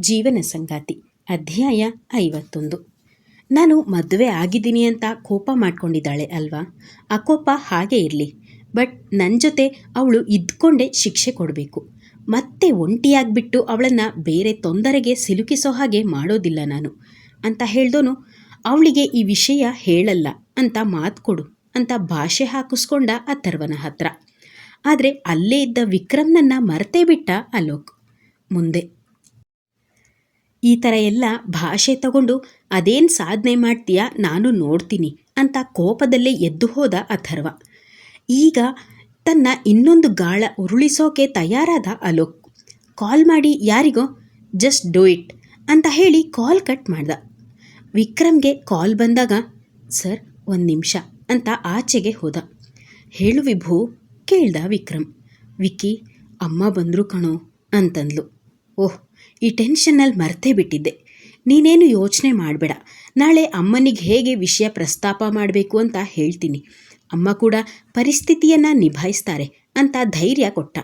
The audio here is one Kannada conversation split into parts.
ಜೀವನ ಸಂಗಾತಿ, ಅಧ್ಯಾಯ ಐವತ್ತೊಂದು. ನಾನು ಮದುವೆ ಆಗಿದ್ದೀನಿ ಅಂತ ಕೋಪ ಮಾಡ್ಕೊಂಡಿದ್ದಾಳೆ ಅಲ್ವಾ? ಆ ಕೋಪ ಹಾಗೇ ಇರಲಿ, ಬಟ್ ನನ್ನ ಜೊತೆ ಅವಳು ಇದ್ಕೊಂಡೇ ಶಿಕ್ಷೆ ಕೊಡಬೇಕು. ಮತ್ತೆ ಒಂಟಿಯಾಗಿಬಿಟ್ಟು ಅವಳನ್ನು ಬೇರೆ ತೊಂದರೆಗೆ ಸಿಲುಕಿಸೋ ಹಾಗೆ ಮಾಡೋದಿಲ್ಲ ನಾನು. ಅಂತ ಹೇಳ್ದೋನು, ಅವಳಿಗೆ ಈ ವಿಷಯ ಹೇಳಲ್ಲ, ಅಂತ ಮಾತು ಕೊಡು, ಅಂತ ಭಾಷೆ ಹಾಕಿಸ್ಕೊಂಡ ಅಥರ್ವನ ಹತ್ರ. ಆದರೆ ಅಲ್ಲೇ ಇದ್ದ ವಿಕ್ರಮ್ನನ್ನು ಮರೆತೇ ಬಿಟ್ಟ ಅಲೋಕ್. ಮುಂದೆ ಈ ಥರ ಎಲ್ಲ ಭಾಷೆ ತಗೊಂಡು ಅದೇನು ಸಾಧನೆ ಮಾಡ್ತೀಯಾ ನಾನು ನೋಡ್ತೀನಿ ಅಂತ ಕೋಪದಲ್ಲೇ ಎದ್ದು ಹೋದ ಅಥರ್ವ. ಈಗ ತನ್ನ ಇನ್ನೊಂದು ಗಾಳ ಉರುಳಿಸೋಕೆ ತಯಾರಾದ ಅಲೋಕ್. ಕಾಲ್ ಮಾಡಿ, ಯಾರಿಗೋ? ಜಸ್ಟ್ ಡೂ ಇಟ್ ಅಂತ ಹೇಳಿ ಕಾಲ್ ಕಟ್ ಮಾಡ್ದ. ವಿಕ್ರಮ್ಗೆ ಕಾಲ್ ಬಂದಾಗ, ಸರ್, ಒಂದು ನಿಮಿಷ ಅಂತ ಆಚೆಗೆ ಹೋದ. ಹೇಳು ವಿಭು, ಕೇಳ್ದ ವಿಕ್ರಮ್. ವಿಕ್ಕಿ, ಅಮ್ಮ ಬಂದರು ಕಣೋ ಅಂತಂದ್ಲು. ಓಹ್ ಈ ಟೆನ್ಷನ್ನಲ್ಲಿ ಮರ್ತೇ ಬಿಟ್ಟಿದ್ದೆ. ನೀನೇನು ಯೋಚನೆ ಮಾಡಬೇಡ. ನಾಳೆ ಅಮ್ಮನಿಗೆ ಹೇಗೆ ವಿಷಯ ಪ್ರಸ್ತಾಪ ಮಾಡಬೇಕು ಅಂತ ಹೇಳ್ತೀನಿ. ಅಮ್ಮ ಕೂಡ ಪರಿಸ್ಥಿತಿಯನ್ನು ನಿಭಾಯಿಸ್ತಾರೆ ಅಂತ ಧೈರ್ಯ ಕೊಟ್ಟ.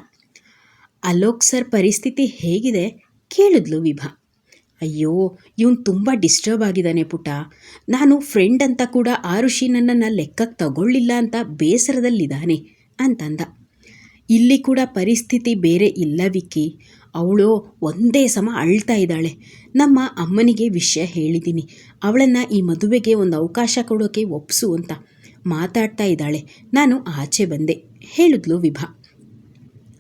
ಅಲೋಕ್ ಸರ್ ಪರಿಸ್ಥಿತಿ ಹೇಗಿದೆ? ಕೇಳಿದ್ಲು ವಿಭಾ. ಅಯ್ಯೋ, ಇವನು ತುಂಬ ಡಿಸ್ಟರ್ಬ್ ಆಗಿದ್ದಾನೆ ಪುಟ. ನಾನು ಫ್ರೆಂಡ್ ಅಂತ ಕೂಡ ಆರುಷಿ ನನ್ನನ್ನು ಲೆಕ್ಕಕ್ಕೆ ತಗೊಳ್ಳಿಲ್ಲ ಅಂತ ಬೇಸರದಲ್ಲಿದ್ದಾನೆ ಅಂತಂದ. ಇಲ್ಲಿ ಕೂಡ ಪರಿಸ್ಥಿತಿ ಬೇರೆ ಇಲ್ಲ ವಿಕ್ಕಿ. ಅವಳು ಒಂದೇ ಸಮ ಅಳ್ತಾ ಇದ್ದಾಳೆ. ನಮ್ಮ ಅಮ್ಮನಿಗೆ ವಿಷಯ ಹೇಳಿದ್ದೀನಿ. ಅವಳನ್ನು ಈ ಮದುವೆಗೆ ಒಂದು ಅವಕಾಶ ಕೊಡೋಕೆ ಒಪ್ಸು ಅಂತ ಮಾತಾಡ್ತಾ ಇದ್ದಾಳೆ. ನಾನು ಆಚೆ ಬಂದೆ. ಹೇಳಿದ್ಲು ವಿಭಾ.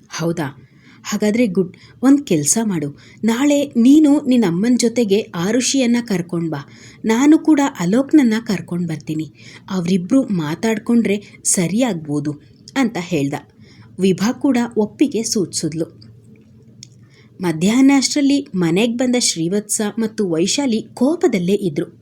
ಹೌದಾ? ಹಾಗಾದರೆ ಗುಡ್. ಒಂದು ಕೆಲಸ ಮಾಡು. ನಾಳೆ ನೀನು ನಿನ್ನ ಅಮ್ಮನ ಜೊತೆಗೆ ಆರುಷಿಯನ್ನು ಕರ್ಕೊಂಡು ಬಾ. ನಾನು ಕೂಡ ಅಲೋಕ್ನನ್ನು ಕರ್ಕೊಂಡು ಬರ್ತೀನಿ. ಅವರಿಬ್ಬರು ಮಾತಾಡಿಕೊಂಡ್ರೆ ಸರಿಯಾಗ್ಬೋದು ಅಂತ ಹೇಳ್ದ. ವಿಭಾ ಕೂಡ ಒಪ್ಪಿಗೆ ಸೂಚಿಸಿದ್ಲು. ಮಧ್ಯಾಹ್ನ ಅಷ್ಟರಲ್ಲಿ ಮನೆಗೆ ಬಂದ ಶ್ರೀವತ್ಸ ಮತ್ತು ವೈಶಾಲಿ ಕೋಪದಲ್ಲೇ ಇದ್ದರು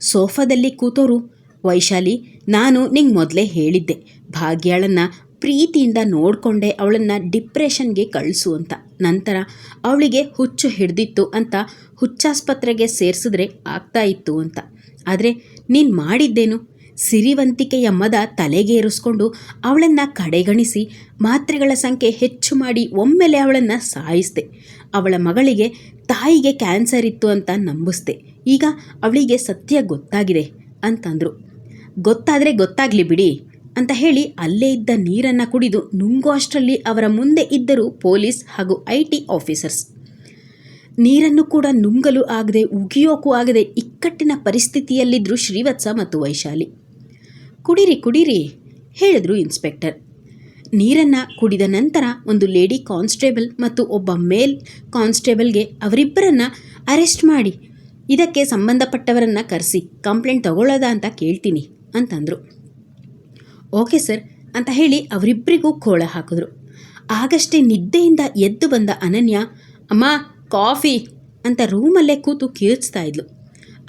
ಸೋಫಾದಲ್ಲಿ ಕೂತೋರು, ವೈಶಾಲಿ, ನಾನು ನಿಂಗೆ ಮೊದಲೇ ಹೇಳಿದ್ದೆ. ಭಾಗ್ಯಾಳನ್ನು ಪ್ರೀತಿಯಿಂದ ನೋಡಿಕೊಂಡೆ ಅವಳನ್ನು ಡಿಪ್ರೆಷನ್ಗೆ ಕಳಿಸು ಅಂತ. ನಂತರ ಅವಳಿಗೆ ಹುಚ್ಚು ಹಿಡ್ದಿತ್ತು ಅಂತ ಹುಚ್ಚಾಸ್ಪತ್ರೆಗೆ ಸೇರಿಸಿದ್ರೆ ಆಗ್ತಾ ಇತ್ತು ಅಂತ. ಆದರೆ ನೀನು ಮಾಡಿದ್ದೇನು? ಸಿರಿವಂತಿಕೆಯ ಮದ ತಲೆಗೇರಿಸ್ಕೊಂಡು ಅವಳನ್ನು ಕಡೆಗಣಿಸಿ ಮಾತ್ರೆಗಳ ಸಂಖ್ಯೆ ಹೆಚ್ಚು ಮಾಡಿ ಒಮ್ಮೆಲೆ ಅವಳನ್ನು ಸಾಯಿಸಿದೆ. ಅವಳ ಮಗಳಿಗೆ ತಾಯಿಗೆ ಕ್ಯಾನ್ಸರ್ ಇತ್ತು ಅಂತ ನಂಬಿಸ್ದೆ. ಈಗ ಅವಳಿಗೆ ಸತ್ಯ ಗೊತ್ತಾಗಿದೆ ಅಂತಂದರು. ಗೊತ್ತಾದರೆ ಗೊತ್ತಾಗಲಿ ಬಿಡಿ ಅಂತ ಹೇಳಿ ಅಲ್ಲೇ ಇದ್ದ ನೀರನ್ನು ಕುಡಿದು ನುಂಗೋ ಅಷ್ಟರಲ್ಲಿ ಅವರ ಮುಂದೆ ಇದ್ದರು ಪೊಲೀಸ್ ಹಾಗೂ ಐ ಟಿ ಆಫೀಸರ್ಸ್. ನೀರನ್ನು ಕೂಡ ನುಂಗಲು ಆಗದೆ ಉಗಿಯೋಕ್ಕೂ ಆಗದೆ ಇಕ್ಕಟ್ಟಿನ ಪರಿಸ್ಥಿತಿಯಲ್ಲಿದ್ದರು ಶ್ರೀವತ್ಸ ಮತ್ತು ವೈಶಾಲಿ. ಕುಡಿರಿ ಕುಡಿರಿ, ಹೇಳಿದ್ರು ಇನ್ಸ್ಪೆಕ್ಟರ್. ನೀರನ್ನು ಕುಡಿದ ನಂತರ ಒಂದು ಲೇಡಿ ಕಾನ್ಸ್ಟೇಬಲ್ ಮತ್ತು ಒಬ್ಬ ಮೇಲ್ ಕಾನ್ಸ್ಟೇಬಲ್ಗೆ ಅವರಿಬ್ಬರನ್ನ ಅರೆಸ್ಟ್ ಮಾಡಿ. ಇದಕ್ಕೆ ಸಂಬಂಧಪಟ್ಟವರನ್ನು ಕರೆಸಿ, ಕಂಪ್ಲೇಂಟ್ ತಗೊಳ್ಳೋದ ಅಂತ ಕೇಳ್ತೀನಿ ಅಂತಂದರು. ಓಕೆ ಸರ್ ಅಂತ ಹೇಳಿ ಅವರಿಬ್ಬರಿಗೂ ಕೋಳ ಹಾಕಿದ್ರು. ಆಗಷ್ಟೇ ನಿದ್ದೆಯಿಂದ ಎದ್ದು ಬಂದ ಅನನ್ಯ, ಅಮ್ಮ, ಕಾಫಿ ಅಂತ ರೂಮಲ್ಲೇ ಕೂತು ಕೀರ್ಚ್ತಾ ಇದ್ಲು.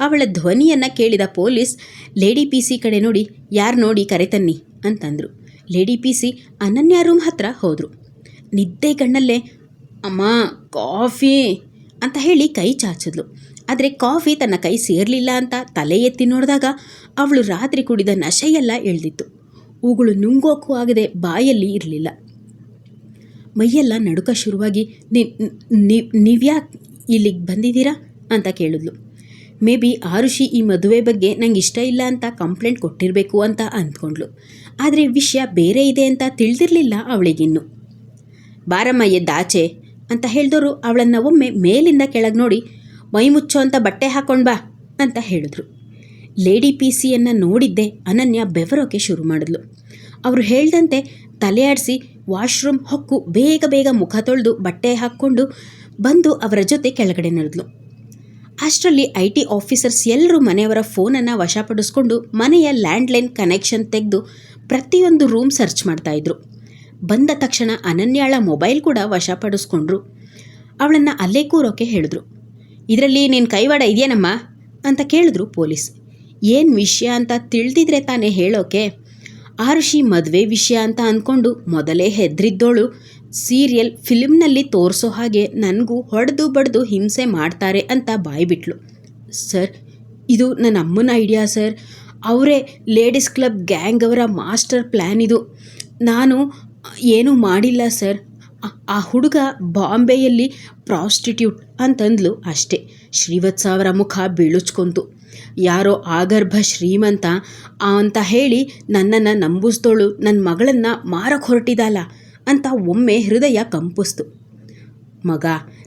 ಅವಳ ಧ್ವನಿಯನ್ನು ಕೇಳಿದ ಪೊಲೀಸ್, ಲೇಡಿ ಪಿ ಸಿ ಕಡೆ ನೋಡಿ, ಯಾರು ನೋಡಿ ಕರೆತನ್ನಿ ಅಂತಂದರು. Lady P C Ananya room ಹತ್ರ ಹೋದರು. ನಿದ್ದೆ ಕಣ್ಣಲ್ಲೇ, ಅಮ್ಮ, ಕಾಫಿ ಅಂತ ಹೇಳಿ ಕೈ ಚಾಚಿದ್ಲು. ಆದರೆ ಕಾಫಿ ತನ್ನ ಕೈ ಸೇರಲಿಲ್ಲ ಅಂತ ತಲೆ ಎತ್ತಿ ನೋಡಿದಾಗ ಅವಳು ರಾತ್ರಿ ಕುಡಿದ ನಶೆಯೆಲ್ಲ ಎಳ್ದಿತ್ತು ಹೂಗಳು ನುಂಗೋಕ್ಕೂ ಆಗದೆ ಬಾಯಲ್ಲಿ ಇರಲಿಲ್ಲ. ಮೈಯೆಲ್ಲ ನಡುಕ ಶುರುವಾಗಿ ನೀವ್ಯಾಕೆ ಇಲ್ಲಿಗೆ ಬಂದಿದ್ದೀರಾ? ಅಂತ ಕೇಳಿದ್ಲು. ಮೇ ಬಿ ಆರುಷಿ ಈ ಮದುವೆ ಬಗ್ಗೆ ನಂಗೆ ಇಷ್ಟ ಇಲ್ಲ ಅಂತ ಕಂಪ್ಲೇಂಟ್ ಕೊಟ್ಟಿರಬೇಕು ಅಂತ ಅಂದ್ಕೊಂಡ್ಳು ಆದರೆ ವಿಷಯ ಬೇರೆ ಇದೆ ಅಂತ ತಿಳಿದಿರಲಿಲ್ಲ ಅವಳಿಗಿನ್ನು. ಬಾರಮ್ಮ ಎದ್ದಾಚೆ ಅಂತ ಹೇಳಿದವರು ಅವಳನ್ನು ಒಮ್ಮೆ ಮೇಲಿಂದ ಕೆಳಗೆ ನೋಡಿ, ಮೈ ಮುಚ್ಚೋ ಅಂತ ಬಟ್ಟೆ ಹಾಕೊಂಡು ಬಾ ಅಂತ ಹೇಳಿದ್ರು. ಲೇಡಿ ಪಿ ಸಿಯನ್ನು ನೋಡಿದ್ದೆ ಅನನ್ಯ ಬೆವರೋಕೆ ಶುರು ಮಾಡಿದ್ಲು. ಅವರು ಹೇಳ್ದಂತೆ ತಲೆಯಾಡಿಸಿ ವಾಶ್ರೂಮ್ ಹೊಕ್ಕು ಬೇಗ ಬೇಗ ಮುಖ ತೊಳೆದು ಬಟ್ಟೆ ಹಾಕ್ಕೊಂಡು ಬಂದು ಅವರ ಜೊತೆ ಕೆಳಗಡೆ ನಡೆದ್ಲು. ಅಷ್ಟರಲ್ಲಿ ಐ ಟಿ ಆಫೀಸರ್ಸ್ ಎಲ್ಲರೂ ಮನೆಯವರ ಫೋನನ್ನು ವಶಪಡಿಸ್ಕೊಂಡು ಮನೆಯ ಲ್ಯಾಂಡ್ಲೈನ್ ಕನೆಕ್ಷನ್ ತೆಗೆದು ಪ್ರತಿಯೊಂದು ರೂಮ್ ಸರ್ಚ್ ಮಾಡ್ತಾಯಿದ್ರು ಬಂದ ತಕ್ಷಣ ಅನನ್ಯಾಳ ಮೊಬೈಲ್ ಕೂಡ ವಶಪಡಿಸ್ಕೊಂಡ್ರು. ಅವಳನ್ನು ಅಲ್ಲೇ ಕೂರೋಕೆ ಹೇಳಿದ್ರು. ಇದರಲ್ಲಿ ನೀನು ಕೈವಾಡ ಇದೆಯೇನಮ್ಮ? ಅಂತ ಕೇಳಿದ್ರು ಪೊಲೀಸ್. ಏನು ವಿಷಯ ಅಂತ ತಿಳಿದಿದ್ರೆ ತಾನೇ ಹೇಳೋಕೆ? ಆರುಷಿ ಮದುವೆ ವಿಷಯ ಅಂತ ಅಂದ್ಕೊಂಡು ಮೊದಲೇ ಹೆದ್ರಿದ್ದೋಳು. ಸೀರಿಯಲ್ ಫಿಲ್ಮ್ನಲ್ಲಿ ತೋರಿಸೋ ಹಾಗೆ ನನಗೂ ಹೊಡೆದು ಬಡ್ದು ಹಿಂಸೆ ಮಾಡ್ತಾರೆ ಅಂತ ಬಾಯ್ಬಿಟ್ಲು ಸರ್, ಇದು ನನ್ನ ಅಮ್ಮನ ಐಡಿಯಾ ಸರ್. ಅವರೇ ಲೇಡೀಸ್ ಕ್ಲಬ್ ಗ್ಯಾಂಗ್ ಅವರ ಮಾಸ್ಟರ್ ಪ್ಲ್ಯಾನ್ ಇದು. ನಾನು ಏನೂ ಮಾಡಿಲ್ಲ ಸರ್. ಆ- ಆ ಹುಡುಗ ಬಾಂಬೆಯಲ್ಲಿ ಪ್ರಾಸ್ಟಿಟ್ಯೂಟ್ ಅಂತಂದ್ಲು ಅಷ್ಟೇ. ಶ್ರೀವತ್ಸ ಅವರ ಮುಖ ಬೀಳುಚ್ಕೊಂತು. ಯಾರೋ ಆಗರ್ಭ ಶ್ರೀಮಂತ ಅಂತ ಹೇಳಿ ನನ್ನನ್ನು ನಂಬಿಸ್ದೋಳು ನನ್ನ ಮಗಳನ್ನು ಮಾರಕ್ಕೆ ಹೊರಟಿದ್ದಾಳ ಅಂತ ಒಮ್ಮೆ ಹೃದಯ ಕಂಪಿಸ್ತು. ಮಗ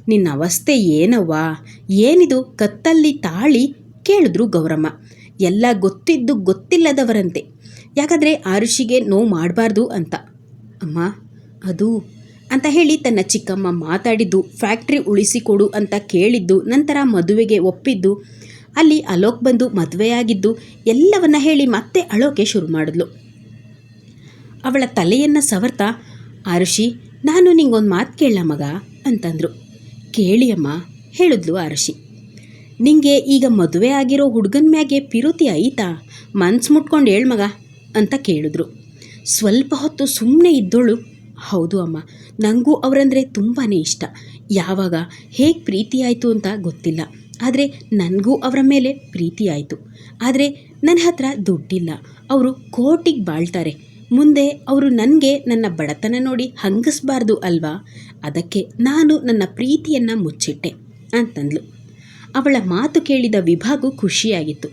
ನಿನ್ನ ಅವಸ್ಥೆ ಏನವ್ವ? ಏನಿದು? ಕತ್ತಲ್ಲಿ ತಾಳಿ ಕೇಳಿದ್ರು ಗೌರಮ್ಮ. ಎಲ್ಲ ಗೊತ್ತಿದ್ದು ಗೊತ್ತಿಲ್ಲದವರಂತೆ. ಯಾಕಂದರೆ ಆರುಷಿಗೆ ನೋವು ಮಾಡಬಾರ್ದು ಅಂತ. ಅಮ್ಮ, ಅದು? ಅಂತ ಹೇಳಿ ತನ್ನ ಚಿಕ್ಕಮ್ಮ ಮಾತಾಡಿದ್ದು, ಫ್ಯಾಕ್ಟ್ರಿ ಉಳಿಸಿಕೊಡು ಅಂತ ಕೇಳಿದ್ದು, ನಂತರ ಮದುವೆಗೆ ಒಪ್ಪಿದ್ದು ಅಲ್ಲಿ ಅಲೋಕ್ ಬಂದು ಮದುವೆಯಾಗಿದ್ದು ಎಲ್ಲವನ್ನ ಹೇಳಿ ಮತ್ತೆ ಅಳೋಕೆ ಶುರು ಮಾಡಿದ್ಲು. ಅವಳ ತಲೆಯನ್ನು ಸವರ್ತಾ, ಆರುಷಿ, ನಾನು ನಿಂಗೊಂದು ಮಾತು ಕೇಳ ಮಗ? ಅಂತಂದರು. ಕೇಳಿ ಅಮ್ಮ ಹೇಳಿದ್ಲು ಆರುಷಿ. ನಿಂಗೆ ಈಗ ಮದುವೆ ಆಗಿರೋ ಹುಡುಗನ ಮ್ಯಾಗೆ ಪಿರುತಿ ಐತಾ? ಮನ್ಸು ಮುಟ್ಕೊಂಡು ಹೇಳ ಮಗ? ಅಂತ ಕೇಳಿದ್ರು. ಸ್ವಲ್ಪ ಹೊತ್ತು ಸುಮ್ಮನೆ ಇದ್ದೋಳು. ಹೌದು ಅಮ್ಮ ನನಗೂ ಅವರಂದರೆ ತುಂಬಾ ಇಷ್ಟ. ಯಾವಾಗ? ಹೇಗೆ ಪ್ರೀತಿ ಆಯಿತು ಅಂತ ಗೊತ್ತಿಲ್ಲ. ಆದರೆ ನನಗೂ ಅವರ ಮೇಲೆ ಪ್ರೀತಿ ಆಯಿತು. ಆದರೆ ನನ್ನ ಹತ್ರ ದುಡ್ಡಿಲ್ಲ. ಅವರು ಕೋಟಿಗೆ ಬಾಳ್ತಾರೆ. ಮುಂದೆ ಅವರು ನನಗೆ ನನ್ನ ಬಡತನ ನೋಡಿ ಹಂಗಿಸ್ಬಾರ್ದು ಅಲ್ವಾ? ಅದಕ್ಕೆ ನಾನು ನನ್ನ ಪ್ರೀತಿಯನ್ನು ಮುಚ್ಚಿಟ್ಟೆ ಅಂತಂದ್ಲು. ಅವಳ ಮಾತು ಕೇಳಿದ ವಿಭಾಗು ಖುಷಿಯಾಗಿತ್ತು.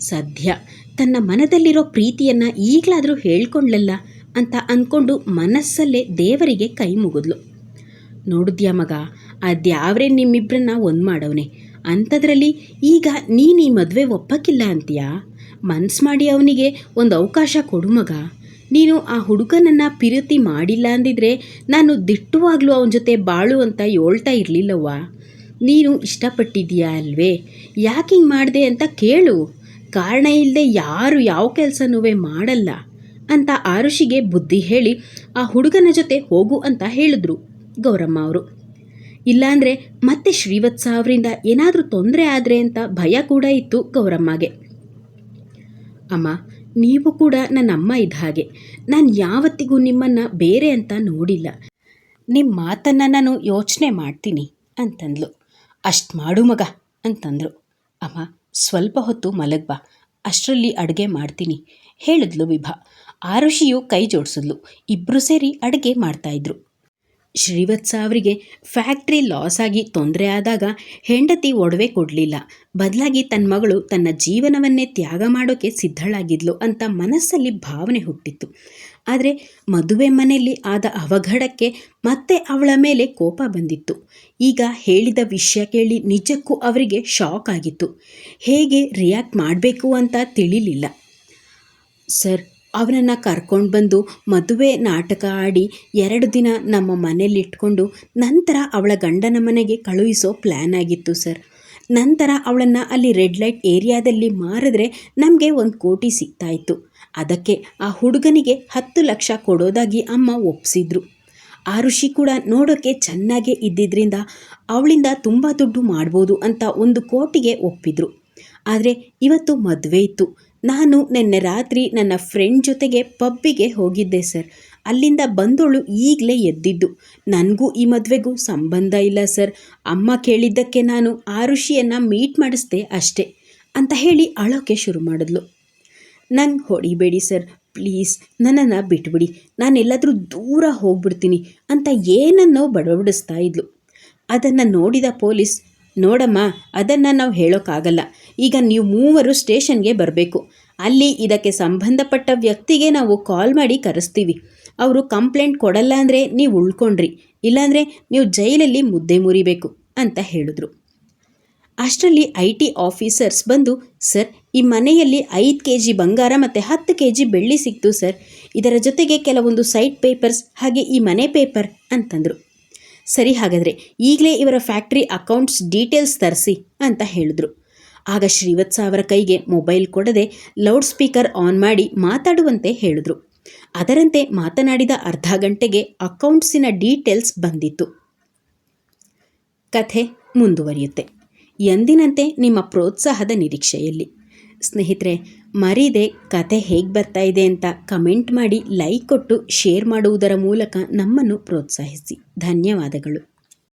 ಸದ್ಯ ತನ್ನ ಮನದಲ್ಲಿರೋ ಪ್ರೀತಿಯನ್ನು ಈಗಲಾದರೂ ಹೇಳ್ಕೊಂಡ್ಲಲ್ಲ ಅಂತ ಅಂದ್ಕೊಂಡು ಮನಸ್ಸಲ್ಲೇ ದೇವರಿಗೆ ಕೈ ಮುಗಿದ್ಲು. ನೋಡಿದ್ಯಾ ಮಗ? ಅದ್ಯಾವ್ರೇ ನಿಮ್ಮಿಬ್ಬರನ್ನ ಒಂದು ಮಾಡವನೆ ಅಂಥದ್ರಲ್ಲಿ ಈಗ ನೀನು ಈ ಮದುವೆ ಒಪ್ಪಕ್ಕಿಲ್ಲ ಅಂತೀಯಾ? ಮನ್ಸು ಮಾಡಿ ಅವನಿಗೆ ಒಂದು ಅವಕಾಶ ಕೊಡು ಮಗ. ನೀನು ಆ ಹುಡುಗನನ್ನು ಪಿರುತಿ ಮಾಡಿಲ್ಲ ಅಂದಿದ್ರೆ ನಾನು ದಿಟ್ಟುವಾಗಲೂ ಅವನ ಜೊತೆ ಬಾಳು ಅಂತ ಹೇಳ್ತಾ ಇರಲಿಲ್ಲವ್ವ. ನೀನು ಇಷ್ಟಪಟ್ಟಿದ್ದೀಯಾ ಅಲ್ವೇ? ಯಾಕೆ ಹಿಂಗೆ ಮಾಡಿದೆ ಅಂತ ಕೇಳು. ಕಾರಣ ಇಲ್ಲದೆ ಯಾರು ಯಾವ ಕೆಲಸನೂ ಮಾಡಲ್ಲ ಅಂತ ಆರುಷಿಗೆ ಬುದ್ಧಿ ಹೇಳಿ ಆ ಹುಡುಗನ ಜೊತೆ ಹೋಗು ಅಂತ ಹೇಳಿದ್ರು ಗೌರಮ್ಮ ಅವರು. ಇಲ್ಲಾಂದರೆ ಮತ್ತೆ ಶ್ರೀವತ್ಸ ಅವರಿಂದ ಏನಾದರೂ ತೊಂದರೆ ಆದರೆ ಅಂತ ಭಯ ಕೂಡ ಇತ್ತು ಗೌರಮ್ಮಗೆ. ಅಮ್ಮ, ನೀವು ಕೂಡ ನನ್ನ ಅಮ್ಮ ಇದ್ದ ಹಾಗೆ. ನಾನು ಯಾವತ್ತಿಗೂ ನಿಮ್ಮನ್ನು ಬೇರೆ ಅಂತ ನೋಡಿಲ್ಲ. ನಿಮ್ಮ ಮಾತನ್ನು ನಾನು ಯೋಚನೆ ಮಾಡ್ತೀನಿ ಅಂತಂದ್ಲು. ಅಷ್ಟು ಮಾಡು ಮಗ ಅಂತಂದರು. ಅಮ್ಮ, ಸ್ವಲ್ಪ ಹೊತ್ತು ಮಲಗ್ಬಾ ಅಷ್ಟರಲ್ಲಿ ಅಡುಗೆ ಮಾಡ್ತೀನಿ ಹೇಳಿದ್ಲು ವಿಭಾ. ಆರುಷಿಯು ಕೈ ಜೋಡಿಸಿದ್ಲು. ಇಬ್ಬರು ಸೇರಿ ಅಡುಗೆ ಮಾಡ್ತಾಯಿದ್ರು ಶ್ರೀವತ್ಸ ಅವರಿಗೆ ಫ್ಯಾಕ್ಟ್ರಿ ಲಾಸ್ ಆಗಿ ತೊಂದರೆ ಆದಾಗ ಹೆಂಡತಿ ಒಡವೆ ಕೊಡಲಿಲ್ಲ. ಬದಲಾಗಿ ತನ್ನ ಮಗಳು ತನ್ನ ಜೀವನವನ್ನೇ ತ್ಯಾಗ ಮಾಡೋಕ್ಕೆ ಸಿದ್ಧಳಾಗಿದ್ಲು ಅಂತ ಮನಸ್ಸಲ್ಲಿ ಭಾವನೆ ಹುಟ್ಟಿತ್ತು. ಆದರೆ ಮದುವೆ ಮನೆಯಲ್ಲಿ ಆದ ಅವಘಡಕ್ಕೆ ಮತ್ತೆ ಅವಳ ಮೇಲೆ ಕೋಪ ಬಂದಿತ್ತು. ಈಗ ಹೇಳಿದ ವಿಷಯ ಕೇಳಿ ನಿಜಕ್ಕೂ ಅವರಿಗೆ ಶಾಕ್ ಆಗಿತ್ತು. ಹೇಗೆ ರಿಯಾಕ್ಟ್ ಮಾಡಬೇಕು ಅಂತ ತಿಳಿಲಿಲ್ಲ. ಸರ್ ಅವನನ್ನು ಕರ್ಕೊಂಡು ಬಂದು ಮದುವೆ ನಾಟಕ ಆಡಿ ಎರಡು ದಿನ ನಮ್ಮ ಮನೆಯಲ್ಲಿಟ್ಕೊಂಡು ನಂತರ ಅವಳ ಗಂಡನ ಮನೆಗೆ ಕಳುಹಿಸೋ ಪ್ಲ್ಯಾನ್ ಆಗಿತ್ತು ಸರ್ ನಂತರ ಅವಳನ್ನು ಅಲ್ಲಿ ರೆಡ್ ಲೈಟ್ ಏರಿಯಾದಲ್ಲಿ ಮಾರಿದ್ರೆ ನಮಗೆ ಒಂದು ಕೋಟಿ ಸಿಗ್ತಾಯಿತ್ತು. ಅದಕ್ಕೆ ಆ ಹುಡುಗನಿಗೆ ಹತ್ತು ಲಕ್ಷ ಕೊಡೋದಾಗಿ ಅಮ್ಮ ಒಪ್ಪಿಸಿದ್ರು ಆ ಋಷಿ ಕೂಡ ನೋಡೋಕ್ಕೆ ಚೆನ್ನಾಗೇ ಇದ್ದಿದ್ದರಿಂದ ಅವಳಿಂದ ತುಂಬ ದುಡ್ಡು ಮಾಡ್ಬೋದು ಅಂತ ಒಂದು ಕೋಟಿಗೆ ಒಪ್ಪಿದ್ರು. ಆದರೆ ಇವತ್ತು ಮದುವೆ ಇತ್ತು. ನಾನು ನಿನ್ನೆ ರಾತ್ರಿ ನನ್ನ ಫ್ರೆಂಡ್ ಜೊತೆಗೆ ಪಬ್ಬಿಗೆ ಹೋಗಿದ್ದೆ ಸರ್ ಅಲ್ಲಿಂದ ಬಂದೋಳು ಈಗಲೇ ಎದ್ದಿದ್ದು. ನನಗೂ ಈ ಮದುವೆಗೂ ಸಂಬಂಧ ಇಲ್ಲ ಸರ್ ಅಮ್ಮ ಕೇಳಿದ್ದಕ್ಕೆ ನಾನು ಆ ಋಷಿಯನ್ನು ಮೀಟ್ ಮಾಡಿಸ್ದೆ ಅಷ್ಟೇ ಅಂತ ಹೇಳಿ ಅಳೋಕೆ ಶುರು ಮಾಡಿದ್ಲು. ನಂಗೆ ಹೊಡಿಬೇಡಿ ಸರ್ ಪ್ಲೀಸ್ ನನ್ನನ್ನು ಬಿಟ್ಬಿಡಿ. ನಾನೆಲ್ಲಾದರೂ ದೂರ ಹೋಗ್ಬಿಡ್ತೀನಿ ಅಂತ ಏನನ್ನೋ ಬಡಬಡಿಸ್ತಾ ಇದ್ಲು. ಅದನ್ನು ನೋಡಿದ ಪೊಲೀಸ್ ನೋಡಮ್ಮ, ಅದನ್ನು ನಾವು ಹೇಳೋಕ್ಕಾಗಲ್ಲ ಈಗ ನೀವು ಮೂವರು ಸ್ಟೇಷನ್ಗೆ ಬರಬೇಕು. ಅಲ್ಲಿ ಇದಕ್ಕೆ ಸಂಬಂಧಪಟ್ಟ ವ್ಯಕ್ತಿಗೆ ನಾವು ಕಾಲ್ ಮಾಡಿ ಕರೆಸ್ತೀವಿ. ಅವರು ಕಂಪ್ಲೇಂಟ್ ಕೊಡಲ್ಲ ಅಂದರೆ ನೀವು ಉಳ್ಕೊಂಡ್ರಿ. ಇಲ್ಲಾಂದರೆ ನೀವು ಜೈಲಲ್ಲಿ ಮುದ್ದೆ ಮುರಿಬೇಕು ಅಂತ ಹೇಳಿದ್ರು. ಅಷ್ಟರಲ್ಲಿ ಐ ಟಿ ಆಫೀಸರ್ಸ್ ಬಂದು, ಸರ್, ಈ ಮನೆಯಲ್ಲಿ ಐದು ಕೆ ಜಿ ಬಂಗಾರ ಮತ್ತು ಹತ್ತು ಕೆ ಜಿ ಬೆಳ್ಳಿ ಸಿಕ್ತು ಸರ್. ಇದರ ಜೊತೆಗೆ ಕೆಲವೊಂದು ಸೈಟ್ ಪೇಪರ್ಸ್, ಹಾಗೆ ಈ ಮನೆ ಪೇಪರ್, ಅಂತಂದರು. ಸರಿ ಹಾಗಾದರೆ ಈಗಲೇ ಇವರ ಫ್ಯಾಕ್ಟ್ರಿ ಅಕೌಂಟ್ಸ್ ಡೀಟೇಲ್ಸ್ ತರಿಸಿ ಅಂತ ಹೇಳಿದ್ರು. ಆಗ ಶ್ರೀವತ್ಸ ಅವರ ಕೈಗೆ ಮೊಬೈಲ್ ಕೊಡದೆ ಲೌಡ್ ಸ್ಪೀಕರ್ ಆನ್ ಮಾಡಿ ಮಾತಾಡುವಂತೆ ಹೇಳಿದ್ರು. ಅದರಂತೆ ಮಾತನಾಡಿದ ಅರ್ಧ ಗಂಟೆಗೆ ಅಕೌಂಟ್ಸಿನ ಡೀಟೇಲ್ಸ್ ಬಂದಿತ್ತು. ಕಥೆ ಮುಂದುವರಿಯುತ್ತೆ. ಎಂದಿನಂತೆ ನಿಮ್ಮ ಪ್ರೋತ್ಸಾಹದ ನಿರೀಕ್ಷೆಯಲ್ಲಿ. ಸ್ನೇಹಿತರೆ ಮರೀದೆ ಕತೆ ಹೇಗೆ ಬರ್ತಾ ಇದೆ ಅಂತ ಕಮೆಂಟ್ ಮಾಡಿ ಲೈಕ್ ಕೊಟ್ಟು ಶೇರ್ ಮಾಡುವುದರ ಮೂಲಕ ನಮ್ಮನ್ನು ಪ್ರೋತ್ಸಾಹಿಸಿ. ಧನ್ಯವಾದಗಳು.